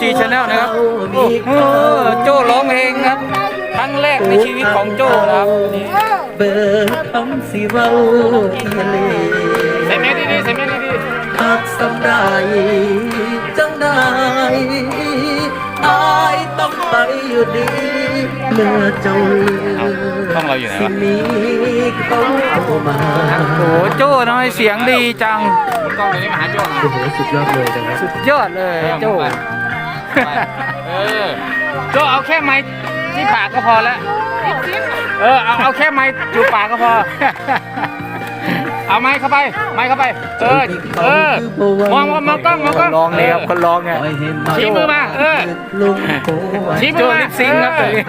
ซีชาแนลนะครับโอ้โหโจ้ร้องเพลงครับครั้งแรกในชีวิตของโจ้นะครับวันนี้เบิดคำสิเว้าทะเลใส่แมสดีๆใส่แมสดีหักสำได้จังได้อายต้องไปอยู่ดีเมื่อเจ้าลืมต้องเราอยู่ไหนสิวะมีเขาเข้ามาโอ้โหโจ้ทำไมเสียงดีจังกล้องตัวนี้มาหาโจ้โอ้โหสุดยอดเลยนะครับสุดยอดเลยโจ้ เออจเอาแค่ไม้ที่ปากก็พอแล้วเออเอาเอาแค่ไม้จูบปากก็พอ เอาไม้เข้าไป ไม้เข้าไป เออเออมองมองมองกล้องมองกล้องร้องเลยครับคนร้องไงปล่อยชี้มือมาเออชี้มือมาลิปซิงค์ครับตรงนี้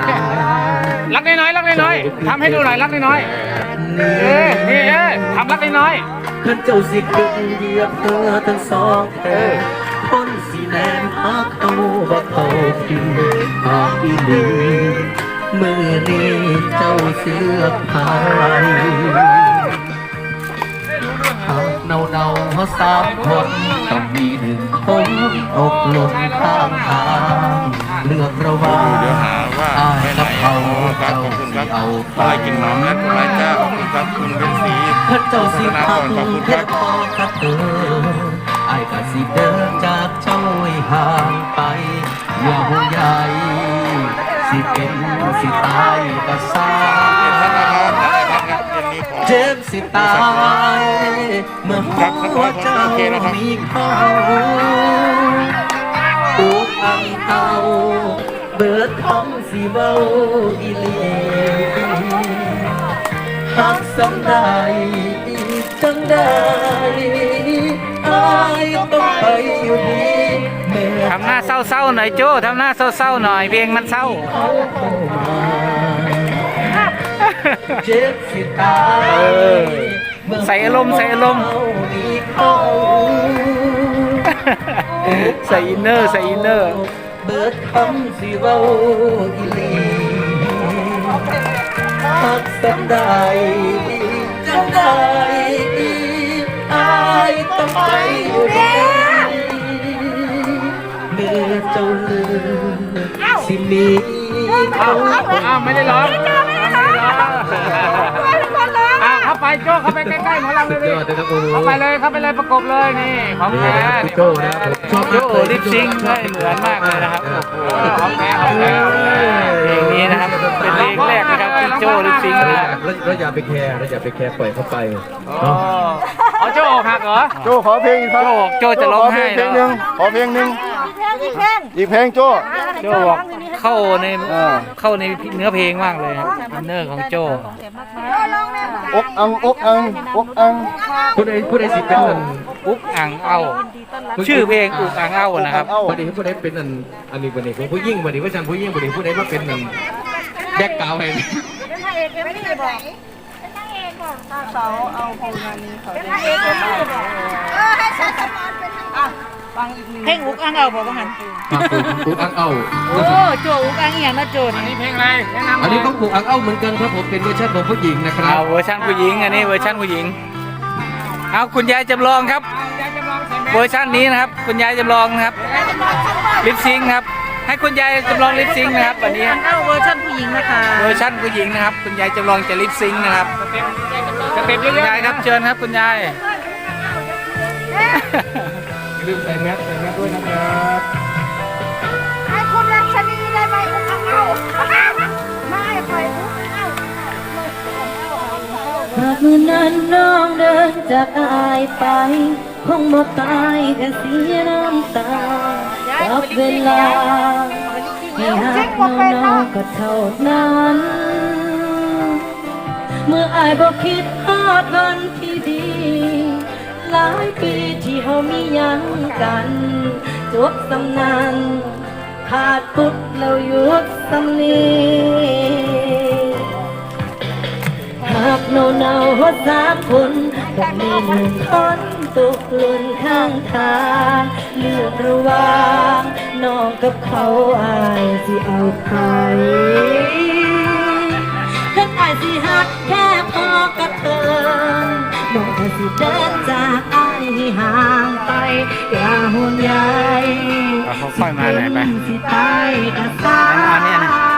รักน้อยๆรักน้อยๆทำให้ดูหน่อยรักน้อยๆเออนี่เออทำรักน้อยขันเจ้าสิขึ้นเหยียบเธอทั้งสองแขน คนสีแนมหาเขาว่าเขาพิมหากอีหลีมือนี้เจ้าเสือกพายหากเนาเนาสามคนต้องมีหนึ่งคนอกล่นข้างทางเลือกระหว่างเดี๋ยวหาว่าอายไหนกับอ๋เขาอครับขอบคุณครับเอาไปกินหนอมและไลค์จ้าขอบคุณครับคุณเป็นสีพระเจ้าสินาพัก่องนขอบคุณครับพอกับเธอ ไอ้ก็สิเดินจากเจ้าให้ห่างไปอย่าห่วงใยสิเป็นสิตายก็สร้างเจ็บสิตายเมื่อหัวเจ้ามีเขาอุกอังเอาเบิดท้องสิเวาอีหลีหากสำได้จังได้ ทำหน้าเศร้าๆหน่อยโจ้ทำหน้าเศร้าๆหน่อย เพลงมันเศร้าเขาเข้ามาเจ็บสิตายเออใส่อารมณ์ใส่อารมณ์มีเขาใส่อินเนอร์ใส่อินเนอร์เบิดคำสิเว้าอีหลีหากสำได้จังได้อาย ต้องไปอยู่ดีเมื่อเจ้าลืมสิมีเขาอ้าวไม่ได้ร้องไม่ได้ร้องอะเข้าไปโจ้เข้าไปใกล้ๆหมอลำเลยดิเข้าไปเลยเข้าไปเลยประกบเลยนี่ของแท้นี่ของแท้โจ้ลิปซิงค์ได้เหมือนมากเลยนะครับหของแท้ของแท้เพลงนี้นะครับเป็นเพลงแรกนะครับที่โจ้ลิปซิงค์นะครับเราอย่าไปแคร์เราอย่าไปแคร์ปล่อยเขาไปอ๋อ เอาโจ้อกหักเหรอ โจขอเพลงอีกครับโจ้บอกโจ้จะร้องไห้เพลแล้งวหนึ่งขอเพลงหนึ่งอีกเพลงโจโจ้บอกเข้าในเข้าในเนื้อเพลงมากเลยครับอินเนอร์ของโจ้อกอังอกอังอกอังผู้ใดผู้ใดสิเป็นอันอุ๊กอ่างเอา ชื่อเพลงอุ๊กอ่างเอานะครับ เอ้าผู้ใดผู้ใดเป็นอันอันนี้ผู้ใดของผู้ยิ่งผู้ใดว่าฉันผู้ยิ่งผู้ใดผู้ใดว่าเป็นอันแยกกาวให้เป็นพระเอกไม่ได้บอก เป็นนางเอกบอกเขาเอาโครงการนี้เขาเป็นนางเอกไม่ได้บอกเออให้ชัตมอนเป็นนางเอกฟังอีกหนึ่งเพลงอุกอังเอาบอกว่าหันครับผมปลูกอังเอ้า โอ้โจอุกอังอหย่างนะโจอันนี่นี้เพลงอะไรแนะนำหอันน่นี้อยก็ปลูกอังเอ้าเหมือนกันครับผมเป็นเวอร์ชันของผู้หญิงนะครัเอาบ เวอร์ชันผู้หญิงอันนี้เวอร์ชันผู้หญิงเอาคุณยายจำลองครับเวอร์ชันนี้นะครับ คุณยายจำลองนะครับลิปซิงค์ครับ ให้คุณยายจำลองลิปซิงค์นะครับวันนี้อังเอาเวอร์ชันผู้หญิงนะคะเวอร์ชันผู้หญิงนะครับ คุณยายจำลองจะลิปซิงค์นะครับสเต็ปคุณยายครับเชิญครับคุณยายลืมใส่แมสใส่แมสด้วยนะครับให้คุณรัชนีได้ไหมอุ้งเอาไม่คอยอุ้งเอาหากมือนั้นน้องเดินจากอายไป คงบ่ตายแค่เสียน้ำตา กับเวลาให้หักน้องก็เท่านั้น เมื่ออายบอกคิดฮอดวันที่ดี หลายปีที่เฮามียังกันจบสำนานขาดปุ๊บแล้วหยุดสำนีหากเนาเนาหัวสามคนก็มีหนึ่งคน ตกหล่นข้างทางเลือกระหว่างน้องกับเขาอายสิเอาใครท่านอายสิหักแค่พอกับเธอน้องก็สิเดินจากอายห่างไป อย่าห่วงใยเอาเขาค่อยมาไหนไป สิตายก็ตาไหนมาเนี่ยนะ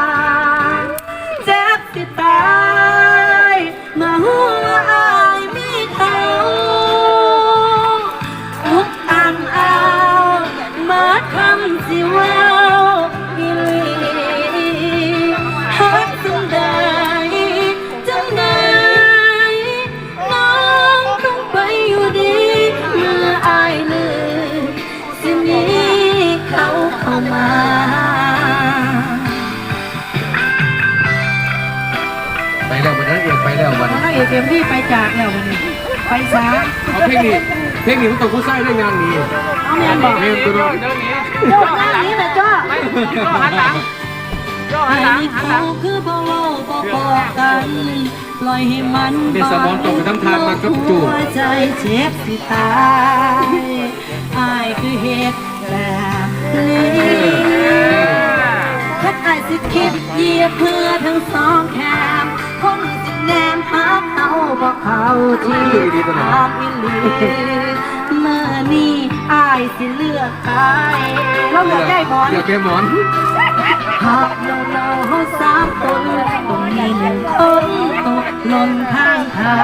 เอกเอ็มพี่ไปจากแล้ววันนี้ไปซะเอาเพลงนี้เพลงนี้มันต้องผู้ใส่ได้งานนี้เอาแม่นบอกเพลงตัวน้องเดินหนีโยกหน้านี้นะจ้าไม่โจ้หันหลังโจ้หันหลังหันหลังคือบ่เว้าบ่บอกกันปล่อยให้มันเดสมอนตกไปทั้งทางมากับจูหัวใจเจ็บสิตายอายคือเหตุแบบนี้ถ้าอายสิคิดเหยียบเพื่อทั้งสองแคมคนสิแนมหา เขาบ่เขาที่ทำอิลีเมื่อนี้อายสิเลือกตายเราเลือกได้หมอน เดี๋ยวแกหมอน หากเราเราสามคนต้องมีหนึ่งคนตกหล่นข้างทา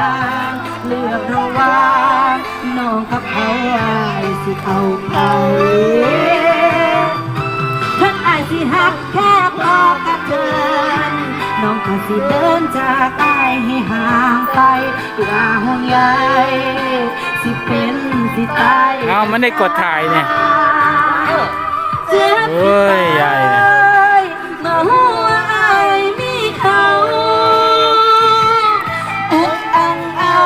งเลือกระหว่างน้องกับเขาอายสิเอาไปท่านอายสิหักแค่พอกระเทิน น้องก็สิเดินจากอายให้ห่างไปอย่าห่วงใยสิเป็นสิตายเอามันได้กดถ่ายเนี่ยเจ็บโอ้ยใหญ่เนี่ยมาหัวอายมีเขาอุกอังเอา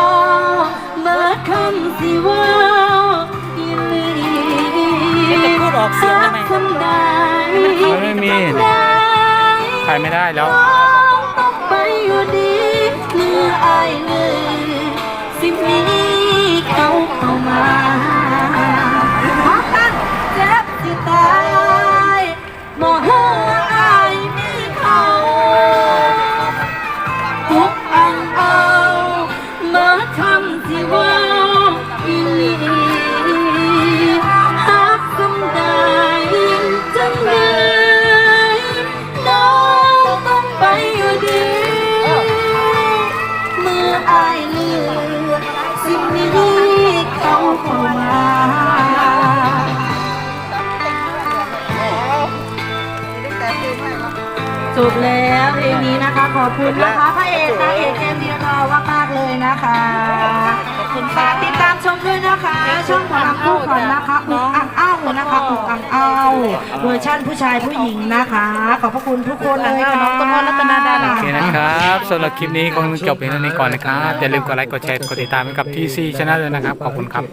เมื่อคำสิเว่าอีหลีจะพูดออกเสียงได้ไหมคำใดมันไม่มีได้ถ่ายไม่ได้แล้วต้อง ไปอยู่ดีเมื่ออายเลยสิบมีเจบแล้วเพลงนี้นะคะ ขอบคุณนะคะพระเอกนางเอกเอ็มดีรอมากๆเลยนะคะขอบคุณฝากติดตามชมด้วยนะคะ ช่องหมอลำคู่ขวัญนะคะอุกอังเอ้านะคะอุกอังเอ้าเวอร์ชั่นผู้ชายผู้หญิงนะคะ ขอบพระคุณทุกคนเลยค่ะน้องต้นอ้อรัตนาดาโอเคนะครับสำหรับคลิปนี้คงจบเพียงเท่านี้ก่อนนะครับอย่าลืมกดไลค์กดแชร์กดติดตามให้กับ TC Channel ด้วยนะครับขอบคุณครับ